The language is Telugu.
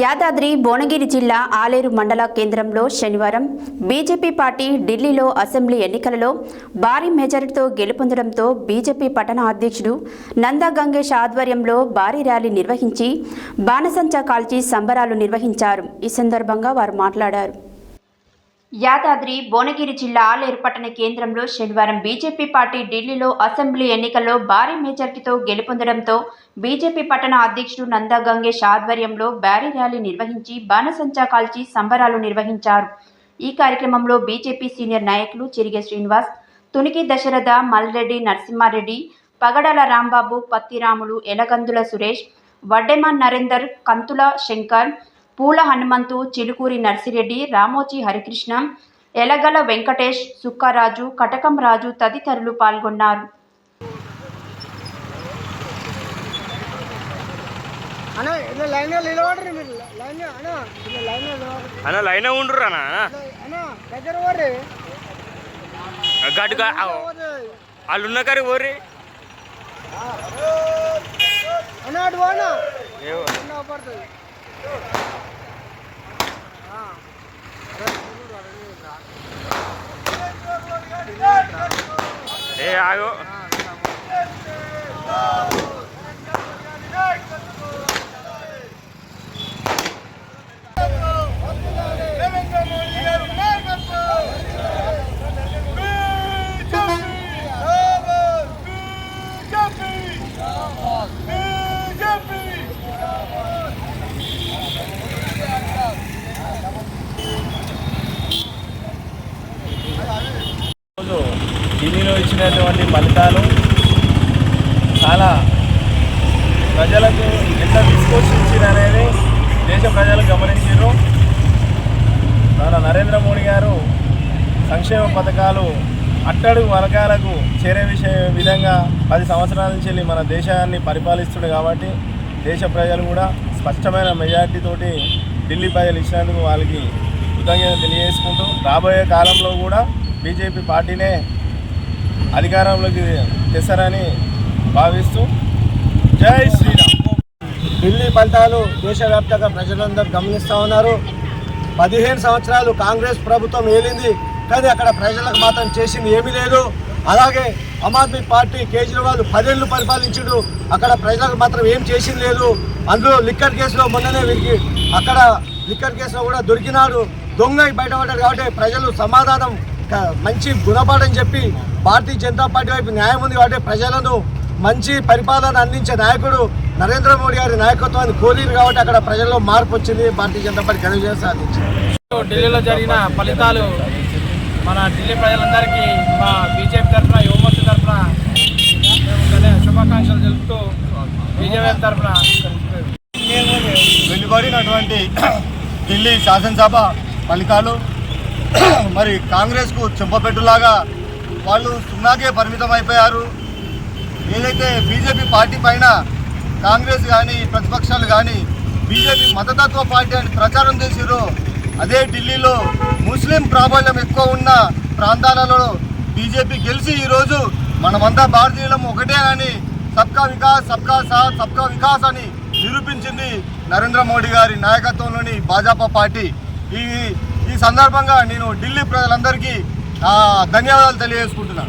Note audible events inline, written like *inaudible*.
యాదాద్రి భువనగిరి జిల్లా ఆలేరు మండల కేంద్రంలో శనివారం బీజేపీ పార్టీ ఢిల్లీలో అసెంబ్లీ ఎన్నికలలో భారీ మెజారిటీతో గెలుపొందడంతో బీజేపీ పట్టణ అధ్యక్షుడు నందా గంగేష్ ఆధ్వర్యంలో భారీ ర్యాలీ నిర్వహించి బాణసంచా కాల్చి సంబరాలు నిర్వహించారు. ఈ సందర్భంగా వారు మాట్లాడారు. యాదాద్రి భువనగిరి జిల్లా ఆలేరు పట్టణ కేంద్రంలో శనివారం బీజేపీ పార్టీ ఢిల్లీలో అసెంబ్లీ ఎన్నికల్లో భారీ మెజార్టీతో గెలుపొందడంతో బీజేపీ పట్టణ అధ్యక్షుడు నందా గంగేష్ ఆధ్వర్యంలో భారీ ర్యాలీ నిర్వహించి బాణసంచా కాల్చి సంబరాలు నిర్వహించారు. ఈ కార్యక్రమంలో బీజేపీ సీనియర్ నాయకులు చిరిగే శ్రీనివాస్ తునికి దశరథ మల్రెడ్డి నరసింహారెడ్డి పగడాల రాంబాబు పత్తిరాములు ఎలగందుల సురేష్ వడ్డెమాన్ నరేందర్ కంతుల శంకర్ పూల హనుమంతు చిలుకూరి నర్సిరెడ్డి రామోజీ హరికృష్ణ ఎలగల వెంకటేష్ సుక్కారాజు కటకం రాజు తదితరులు పాల్గొన్నారు. అన్న ఇలా లైన్ నిలబడరు మీరు. లైన్ అన్న ఇలా లైన్ నిలబడరు. అన్న లైన్ ఉండ్రు అన్న. అన్న దగ్గర పోర్రి. గట్టుగా వాళ్ళు ఉన్న కరి ఓరి అన్న అటు పోనా అన్న పడుతుంది ఏ ఆగు రోజు ఢిల్లీలో ఇచ్చినటువంటి ఫలితాలు చాలా ప్రజలకు ఎంత తీసుకొచ్చింది అనేది దేశ ప్రజలు గమనించారు మన నరేంద్ర మోడీ గారు సంక్షేమ పథకాలు అట్టడుగు వర్గాలకు చేరే విషయ విధంగా పది సంవత్సరాల నుంచి వెళ్ళి మన దేశాన్ని పరిపాలిస్తుడు కాబట్టి దేశ ప్రజలు కూడా స్పష్టమైన మెజార్టీతోటి ఢిల్లీ ప్రజలు ఇచ్చినందుకు వాళ్ళకి కృతజ్ఞత తెలియజేసుకుంటూ రాబోయే కాలంలో కూడా బీజేపీ పార్టీనే అధికారంలోకి తెస్తారని భావిస్తూ జై శ్రీరామ్. ఢిల్లీ పంతాలు దేశవ్యాప్తంగా ప్రజలందరూ గమనిస్తూ ఉన్నారు. పదిహేను సంవత్సరాలు కాంగ్రెస్ ప్రభుత్వం ఏలింది కానీ అక్కడ ప్రజలకు మాత్రం చేసింది ఏమీ లేదు. అలాగే ఆమ్ ఆద్మీ పార్టీ కేజ్రీవాల్ పదేళ్ళు పరిపాలించుడు అక్కడ ప్రజలకు మాత్రం ఏం చేసింది లేదు. అందులో లిక్కర్ కేసులో మొన్ననే వీరికి అక్కడ లిక్కర్ కేసులో కూడా దొరికినాడు. దొంగ బయటపడ్డాడు కాబట్టి ప్రజలు సమాధానం మంచి గుణపాఠం చెప్పి భారతీయ జనతా పార్టీ వైపు న్యాయం ఉంది కాబట్టి ప్రజలను మంచి పరిపాలన అందించే నాయకుడు నరేంద్ర మోడీ గారి నాయకత్వాన్ని కోరిరు కాబట్టి అక్కడ ప్రజల్లో మార్పు వచ్చింది. భారతీయ జనతా పార్టీ ఘన విజయం సాధించింది. ఢిల్లీలో జరిగిన ఫలితాలు మన ఢిల్లీ ప్రజలందరికీ మా బీజేపీ తరఫున యువమోర్చా తరఫున శుభాకాంక్షలు తెలుపుతూ బీజేపీ తరఫున వెలువడినటువంటి ఢిల్లీ శాసనసభ ఫలితాలు *coughs* మరి కాంగ్రెస్కు చెంపపెట్టులాగా వాళ్ళు సున్నాకే పరిమితం అయిపోయారు ఏదైతే బీజేపీ పార్టీ పైన కాంగ్రెస్ కానీ ప్రతిపక్షాలు కానీ బీజేపీ మతతత్వ పార్టీ అని ప్రచారం చేసిరో అదే ఢిల్లీలో ముస్లిం ప్రాబల్యం ఎక్కువ ఉన్న ప్రాంతాలలో బీజేపీ గెలిచి ఈరోజు మనమంతా భారతీయులం ఒకటే అని సబ్కా వికాస్ సబ్కా సాత్ సబ్కా వికాస్ అని నిరూపించింది నరేంద్ర మోడీ గారి నాయకత్వంలోని భాజపా పార్టీ. ఈ ఈ సందర్భంగా నేను ఢిల్లీ ప్రజలందరికీ ధన్యవాదాలు తెలియజేసుకుంటున్నాను.